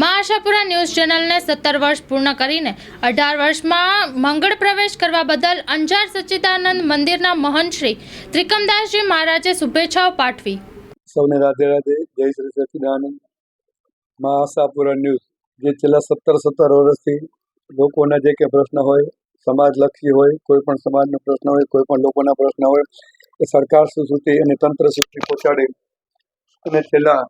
મા આશાપુરા ન્યૂઝ ચેનલને સત્તર વર્ષ પૂર્ણ કરીને અઢાર વર્ષમાં મંગળ પ્રવેશ કરવા બદલ અંજાર સચ્ચિદાનંદ મંદિરના મહંત શ્રી ત્રિકમદાસજી મહારાજે શુભેચ્છાઓ પાઠવી. સૌને રાધે રાધે, જય શ્રી સચિદાનંદ મા ન્યૂઝ, જે છેલ્લા સત્તર સત્તર વર્ષથી લોકોના જે કે પ્રશ્ન હોય, સમાજલક્ષી હોય, કોઈ પણ સમાજનો પ્રશ્ન હોય, કોઈ પણ લોકોના પ્રશ્ન હોય, એ સરકાર સુધી અને તંત્ર સુધી પહોંચાડે. અને છેલ્લા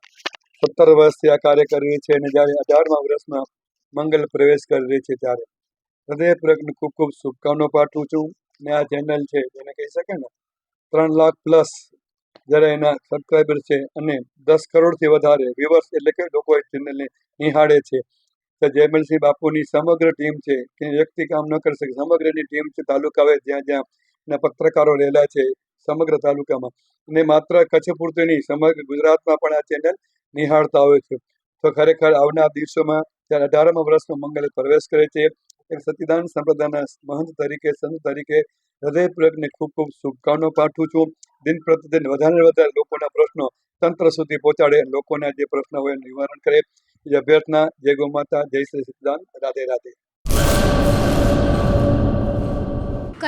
સત્તર વર્ષથી આ કાર્ય કરી રહી છે અને જ્યારે અઢારમા વર્ષમાં મંગલ પ્રવેશ કરી રહી છે ત્યારે. હૃદયપૂર્વકની ખૂબ ખૂબ શુભકામનાઓ પાઠવું છું. ને આ ચેનલ છે એને કહી શકે ને, ત્રણ લાખ પ્લસ જ્યારે એના સબસ્ક્રાઈબર છે અને દસ કરોડથી વધારે વ્યુઅર્સ એટલે કે લોકો એ ચેનલને નિહાળે છે. તો જયમલસિંહ બાપુની સમગ્ર ટીમ છે, કે વ્યક્તિ કામ ન કરી શકે, સમગ્રની ટીમ છે તાલુકા હોય જ્યાં જ્યાં પત્રકારો રહેલા છે સમગ્ર તાલુકામાં. અને માત્ર કચ્છ પૂરતું નહીં, સમગ્ર ગુજરાતમાં પણ આ ચેનલ નિહાળતા હોય છે. તો ખરેખર આવનાર દિવસોમાં ત્યારે અઢારમા વર્ષમાં મંગલે પ્રવેશ કરે છે એક સતીદાન સંપ્રદાયના મહંત તરીકે, સંત તરીકે હૃદયપૂર્વકને ખૂબ ખૂબ શુભકામનાઓ પાઠવું છું. દિન પ્રતિદિન વધારે વધારે લોકોના પ્રશ્નો તંત્ર સુધી પહોંચાડે, લોકોના જે પ્રશ્ન હોય નિવારણ કરે. એ અભ્યર્થના, જય ગૌ માતા, જય શ્રી સતીદાન. રાધે રાધે.